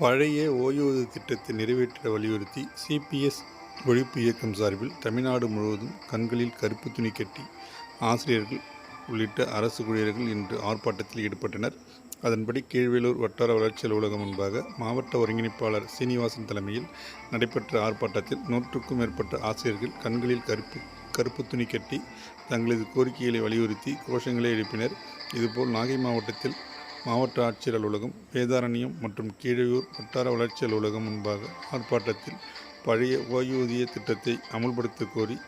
பழைய ஓய்வூதிய திட்டத்தை நிறைவேற்ற வலியுறுத்தி சிபிஎஸ் ஒழிப்பு இயக்கம் சார்பில் தமிழ்நாடு முழுவதும் கண்களில் கருப்பு துணி கட்டி ஆசிரியர்கள் உள்ளிட்ட அரசு ஊழியர்கள் இன்று ஆர்ப்பாட்டத்தில் ஈடுபட்டனர். அதன்படி கீழ்வேலூர் வட்டார வளர்ச்சி அலுவலகம் முன்பாக மாவட்ட ஒருங்கிணைப்பாளர் சீனிவாசன் தலைமையில் நடைபெற்ற ஆர்ப்பாட்டத்தில் நூற்றுக்கும் மேற்பட்ட ஆசிரியர்கள் கண்களில் கருப்பு கருப்பு துணி கட்டி தங்களது கோரிக்கைகளை வலியுறுத்தி கோஷங்களை எழுப்பினர். இதுபோல் நாகை மாவட்டத்தில் மாவட்ட ஆட்சியர் அலுவலகம் வேதாரண்யம் மற்றும் கீழையூர் வட்டார வளர்ச்சி அலுவலகம் முன்பாக ஆர்ப்பாட்டத்தில் பழைய ஓய்வூதிய திட்டத்தை அமுல்படுத்த கோரி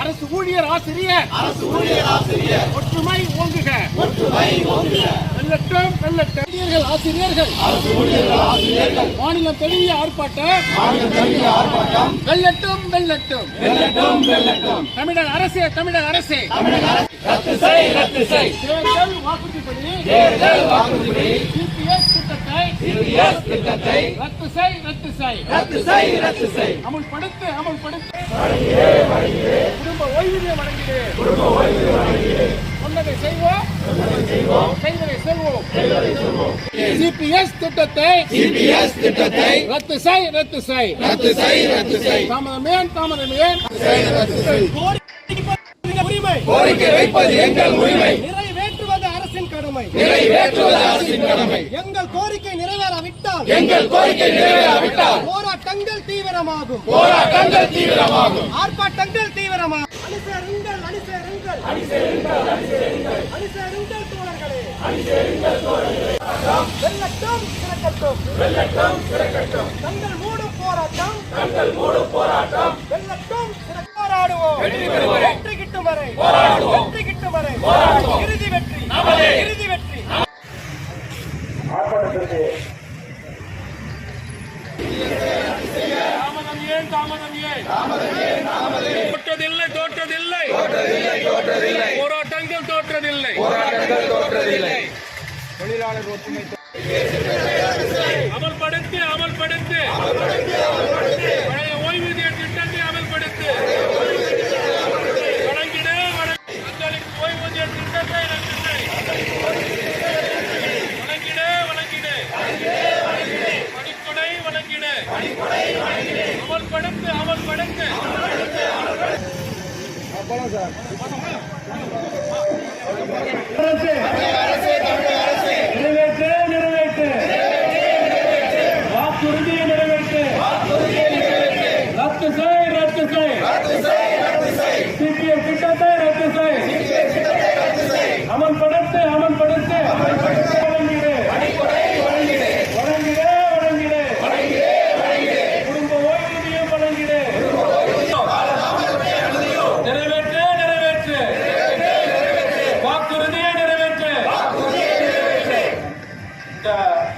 அரசு ஊழியர் ஆசிரியர் அரசு ஊழியர் ஆசிரியர் ஒற்றுமை ஓங்குக! ஒற்றுமை ஓங்குக! வெள்ளட்டும் வெள்ளட்டும் ஊழியர்கள் ஆசிரியர்கள்! அரசு ஊழியர்கள் ஆசிரியர்கள்! மாநிலம் தழுவிய ஆர்ப்பாட்டம்! மாநிலம் தழுவிய ஆர்ப்பாட்டம்! வெள்ளட்டும் வெள்ளட்டும் வெள்ளட்டும் வெள்ளட்டும் தமிழக அரசே தமிழக அரசே! தமிழக அரசு செய் ரத்து செய் தேர்தல் வாக்குறுதிப்படி தேர்தல் வாக்குறுதிப்படி சிபிஎஸ் திட்டத்தை சிபிஎஸ் திட்டத்தை ரத்து செய் ரத்து செய். ரத்து செய் ரத்து செய். அமுல்படுத்து அமுல்படுத்து. குடும்ப ஓய்வூதியம் வழங்கிடு. குடும்ப ஓய்வூதியம் வழங்கிடு. சொன்னதை செய்வோம். செய்வதை செல்வோம். சிபிஎஸ் திட்டத்தை சிபிஎஸ் திட்டத்தை ரத்து செய் ரத்து செய். ரத்து செய் ரத்து செய். தாமதமேன் தாமதமேன் உரிமை. கோரிக்கை வைப்பது எங்கள் உரிமை. நிறைவேற்றுவது அரசின் கடமை. நிறைவேற்றுவது அரசின் கடமை. எங்கள் கோரிக்கை நிறைவேறாவிட்டால். எங்கள் கோரிக்கை நிறைவேறாவிட்டால். போராட்டங்கள் தீவிரமாகும். போராட்டங்கள் தீவிரமாகும். ஆர்ப்பாட்டங்கள் தீவிரமாகும். அணிசேருங்கள் அணிசேருங்கள். அணிசேருங்கள் அணிசேருங்கள் அணிசேருங்கள் தோழர்களே. அணிசேருங்கள் தோழர்களே வெள்ளட்டும் சிறக்கட்டும். வெள்ளட்டும் சிறக்கட்டும் தங்கள் மூடும் போராட்டம். தங்கள் மூடும் போராட்டம். வெள்ளட்டும் போராடுவோம். வெற்றி பெறுவோம். கிட்டும் வரை போராடுவோம். வெற்றி கிட்டும் வரை போராடுவோம். இறுதி வெற்றி இறுதி வெற்றி. தாமதம் ஏன் தாமதம் ஏன்? தோற்றதில்லை தோற்றதில்லை. போராட்டங்கள் தோற்றதில்லை. அமல்படுத்து அமல்படுத்து. பழைய அமல்படுத்து அமல்படுத்து அரசு நிறைவேற்று நிறைவேற்று வாக்குறுதி